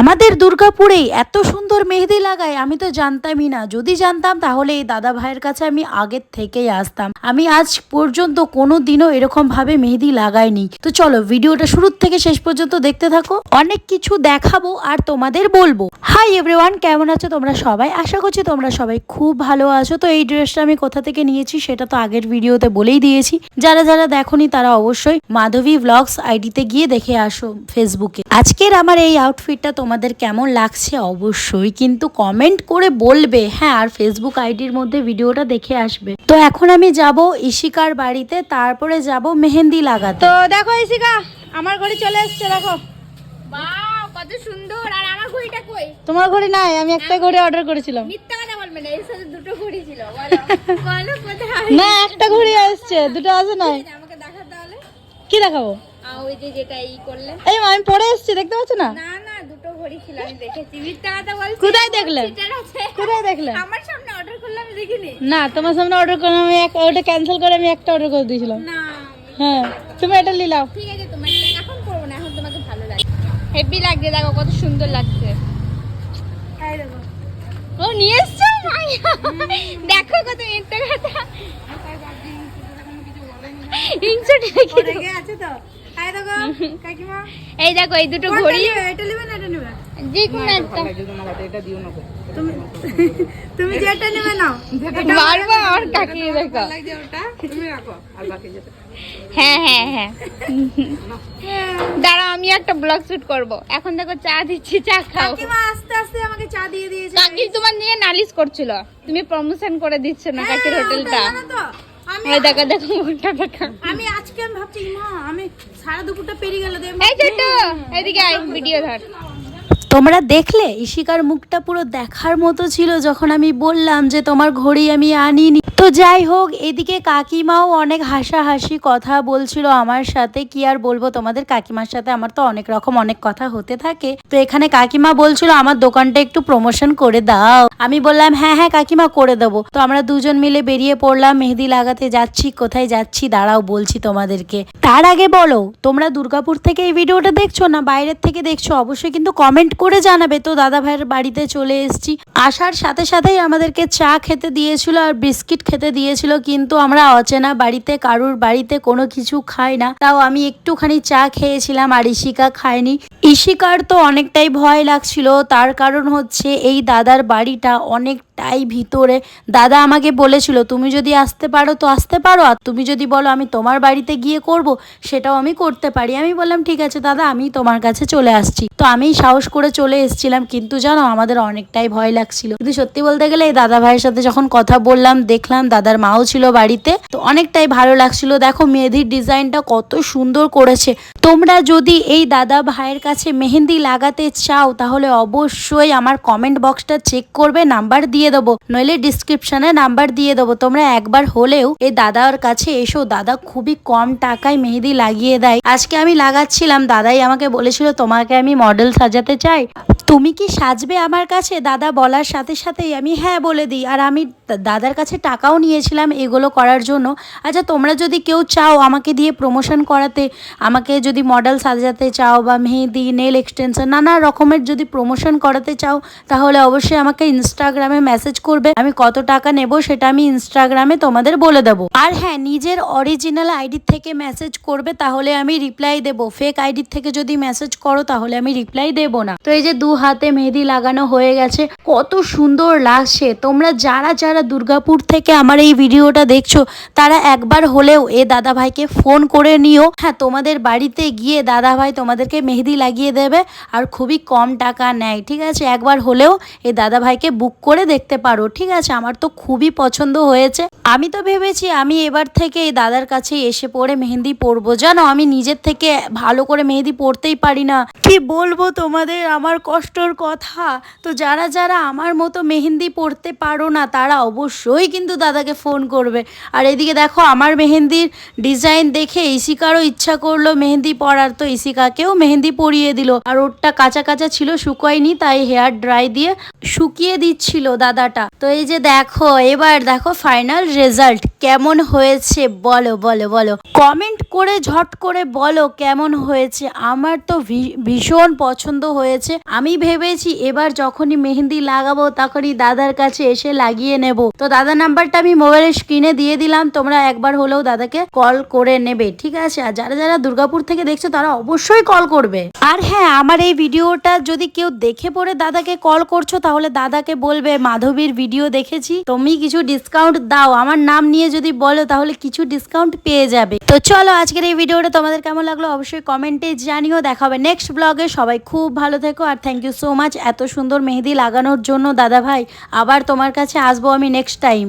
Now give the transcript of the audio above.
আমাদের দুর্গাপুরেই এত সুন্দর মেহেদি লাগায়, আমি তো জানতামই না। যদি জানতাম, তাহলে এই দাদা ভাইয়ের কাছে আমি আগের থেকেই আসতাম। আমি আজ পর্যন্ত কোনো দিনও এরকম ভাবে মেহেদি লাগাইনি। তো চলো, ভিডিওটা শুরুর থেকে শেষ পর্যন্ত দেখতে থাকো। অনেক কিছু দেখাবো আর তোমাদের বলব। হাই এভরিওয়ান কেমন আছো তোমরা সবাই? আশা করছি তোমরা সবাই খুব ভালো আছো। তো এই ড্রেসটা আমি কোথা থেকে নিয়েছি, সেটা তো আগের ভিডিওতে বলেই দিয়েছি। যারা যারা দেখোনি, তারা অবশ্যই মাধবী ব্লগস আইডিতে গিয়ে দেখে আসো ফেসবুকে আজকের আমার এই আউটফিটটা তোমাদের কেমন লাগছে অবশ্যই কিন্তু কমেন্ট করে বলবে। হ্যাঁ আর ফেসবুক আইডির মধ্যে ভিডিওটা দেখে আসবে। তো এখন আমি যাব ইশিকার বাড়িতে তারপরে যাব মেহেন্দি লাগাতে। তো দেখো ইসিকা আমার ঘড়ি চলে এসছে দেখো। কত সুন্দর। আর আমার ঘড়িটা কই? তোমার ঘড়ি নাই আমি একটা ঘড়ি অর্ডার করেছিলাম। মিথ্যা কথা বলবে না এর সাথে দুটো ঘড়ি ছিল বলো। বলো কোথায়? না একটা ঘড়ি আসছে দুটো আছে নাই। আমাকে দেখা তাহলে। কি দেখাবো? ওই যে যেটা ই করলে। এই মা, আমি পরে এসেছি দেখতে পাচ্ছ না? না না দুটো ঘড়ি ছিল আমি দেখেছি। মিথ্যা কথা বলছি কোথায় দেখলে? কোথায় দেখলে আমার সামনে অর্ডার করলে আমি দেখিনি। না তোমার সামনে অর্ডার করে আমি এক ওটা ক্যান্সেল করে আমি একটা অর্ডার করে দিয়েছিলাম। না হ্যাঁ তুমি এটা নিলাও ঠিক আছে তোমার এখন করব না এখন তোমাকে ভালো লাগে হেভি লাগছে দেখো কত সুন্দর লাগছে। ও নিয়ে এসছো। দেখো কত মিথ্যা কথা ইনসুট রেখে আছে তো? এই দেখো কাকিমা। এই দেখো এই দুটো ঘড়ি। এটা নেবে না এটা নেবে যে কোনো একটা। তুমি তুমি যেটা নেবে নাও। বারবার আমার কাকি দেখো। হ্যাঁ হ্যাঁ হ্যাঁ। দাঁড়া আমি একটা ব্লগ শুট করব। এখন দেখো চা দিচ্ছি চা খাও। কাকিমা আস্তে আস্তে আমাকে চা দিয়ে দিয়েছে। কাকি তোমার নিয়ে নালিশ করছিল। তুমি প্রমোশন করে দিচ্ছ না কাকির হোটেলটা ওই দেখো মনটা দেখা আমি আজকে আমি ভাবছি মা আমি সারা দুপুরটা পেরিয়ে গেল এই ছোট এদিকে আয় ভিডিও ধর তোমরা দেখলে ইশিকার মুখটা পুরো দেখার মতো ছিল যখন আমি বললাম যে তোমার ঘড়ি আমি আনিনি তো যাই হোক, এদিকে কাকিমাও অনেক হাসাহাসি কথা বলছিল আমার সাথে। কি আর বলব, তোমাদের কাকিমার সাথে আমার তো অনেক রকম অনেক কথা হতে থাকে। তো এখানে কাকিমা বলছিল, আমার দোকানটা একটু প্রমোশন করে দাও। আমি বললাম হ্যাঁ হ্যাঁ কাকিমা, করে দেবো। তো আমরা দুজন মিলে বেরিয়ে পড়লাম, মেহেদি লাগাতে যাচ্ছি, কোথায় যাচ্ছি, দাঁড়াও, বলছি তোমাদেরকে। তার আগে বলো, তোমরা দুর্গাপুর থেকে এই ভিডিওটা দেখছ না বাইরের থেকে দেখছ, অবশ্যই কিন্তু কমেন্ট করে জানাবে। তো দাদা ভাইয়ের বাড়িতে চলে এসেছি। আসার সাথে সাথেই আমাদেরকে চা খেতে দিয়েছিল আর বিস্কিট খেতে দিয়েছিল, কিন্তু আমরা অচেনা বাড়িতে, কারুর বাড়িতে কোনো কিছু খাই না। তাও আমি একটুখানি চা খেয়েছিলাম আর ইশিকা খায়নি। ইশিকার তো অনেকটাই ভয় লাগছিল। তার কারণ হচ্ছে এই দাদার বাড়িটা অনেকটাই ভিতরে। দাদা আমাকে বলেছিল, তুমি যদি আসতে পারো তো আসতে পারো। আর তুমি যদি বলো আমি তোমার বাড়িতে গিয়ে করব, সেটাও আমি করতে পারি। আমি বললাম, ঠিক আছে দাদা, আমি তোমার কাছে চলে আসছি। তো আমি সাহস করে চলে এসেছিলাম, কিন্তু জানো আমাদের অনেকটাই ভয় লাগছিল। কিন্তু সত্যি বলতে গেলে এই দাদা ভাইয়ের সাথে যখন কথা বললাম, দেখলাম দাদার মাও ছিল বাড়িতে। তো অনেকটাই ভালো লাগছিল। দেখো মেহেদির ডিজাইনটা কত সুন্দর করেছে। তোমরা যদি এই দাদা ভাইয়ের কাছে মেহেন্দি লাগাতে চাও, তাহলে অবশ্যই আমার কমেন্ট বক্সটা চেক করবে নাম্বার দিয়ে দেবো। নইলে ডিসক্রিপশনে নাম্বার দিয়ে দেবো। তোমরা একবার হলেও এই দাদার কাছে এসো। দাদা খুবই কম টাকায় মেহেদি লাগিয়ে দেয়। আজকে আমি লাগাচ্ছিলাম। দাদাই আমাকে বলেছিল, তোমাকে আমি মডেল সাজাতে চাই। তুমি কি সাজবে আমার কাছে? দাদা বলার সাথে সাথেই আমি হ্যাঁ বলে দিই। আর আমি দাদার কাছে টাকাও নিয়েছিলাম এগুলো করার জন্য। আচ্ছা তোমরা যদি কেউ চাও আমাকে দিয়ে প্রমোশন করাতে, আমাকে যদি মডেল সাজাতে চাও বা মেহেদি নেল এক্সটেনশন নানা রকমের যদি প্রমোশন করাতে চাও, তাহলে অবশ্যই আমাকে ইনস্টাগ্রামে মেসেজ করবে। আমি কত টাকা নেব সেটা আমি ইনস্টাগ্রামে তোমাদের বলে দেবো। আর হ্যাঁ নিজের অরিজিনাল আইডি থেকে মেসেজ করবে, তাহলে আমি রিপ্লাই দেবো। ফেক আইডি থেকে যদি মেসেজ করো, তাহলে আমি রিপ্লাই দেবো না। তো এই যে দু হাতে মেহেদি লাগানো হয়ে গেছে। কত সুন্দর লাগছে। তোমরা যারা যারা দুর্গাপুর থেকে আমার এই ভিডিওটা দেখছ, তারা একবার হলেও এ দাদা ভাইকে ফোন করে নিও। হ্যাঁ তোমাদের বাড়িতে গিয়ে দাদা ভাই তোমাদেরকে মেহেদি লাগিয়ে দেবে আর খুবই কম টাকা নেয়, ঠিক আছে? একবার হলেও এ দাদা ভাইকে বুক করে দেখতে পারো, ঠিক আছে? আমার তো খুবই পছন্দ হয়েছে। আমি তো ভেবেছি আমি এবার থেকে এই দাদার কাছে এসে পড়ে মেহেন্দি পরবো। জানো, আমি নিজের থেকে ভালো করে মেহেদি পরতেই পারি না। কি বলব তোমাদের? আমার কষ্টর কথা। তো যারা যারা আমার মতো মেহেন্দি পরতে পারো না, তারা অবশ্যই কিন্তু দাদাকে ফোন করবে। আর এদিকে দেখো, আমার মেহেন্দির ডিজাইন দেখে ইসিকারও ইচ্ছা করল মেহেন্দি পরার। তো ইসিকাকেও মেহেন্দি পরিয়ে দিল। আর ওরটা কাঁচা কাঁচা ছিল, শুকোয়নি, তাই হেয়ার ড্রাই দিয়ে শুকিয়ে দিচ্ছিল দাদাটা। তো এই যে দেখো, এবার দেখো ফাইনাল রেজাল্ট কেমন হয়েছে বলো বলো বলো। কমেন্ট করে ঝট করে বলো কেমন হয়েছে। আমার তো ভীষণ পছন্দ হয়েছে। আমি ভেবেছি এবার যখনই মেহেন্দি লাগাবো তখনই দাদার কাছে এসে লাগিয়ে নেব। তো দাদার নাম্বারটা আমি মোবাইলের স্ক্রিনে দিয়ে দিলাম, তোমরা একবার হলেও দাদাকে কল করে নেবে, ঠিক আছে? আর যারা যারা দুর্গাপুর থেকে দেখছ, তারা অবশ্যই কল করবে। আর হ্যাঁ আমার এই ভিডিওটা যদি কেউ দেখে পড়ে দাদাকে কল করছ, তাহলে দাদাকে বলবে, মাধবীর ভিডিও দেখেছি, তুমি কিছু ডিসকাউন্ট দাও, আমার নাম নিয়ে যদি বলো, তাহলে কিছু ডিসকাউন্ট পেয়ে যাবে। তো চলো, আজকের এই ভিডিওটা তোমাদের কেমন লাগল অবশ্যই কমেন্টে জানিও, দেখা হবে নেক্সট ব্লগে সবাই খুব ভালো থেকো, আর থ্যাংক ইউ সো মাচ এত সুন্দর মেহেদি লাগানোর জন্য দাদা ভাই আবার তোমার কাছে আসব আমি নেক্সট টাইম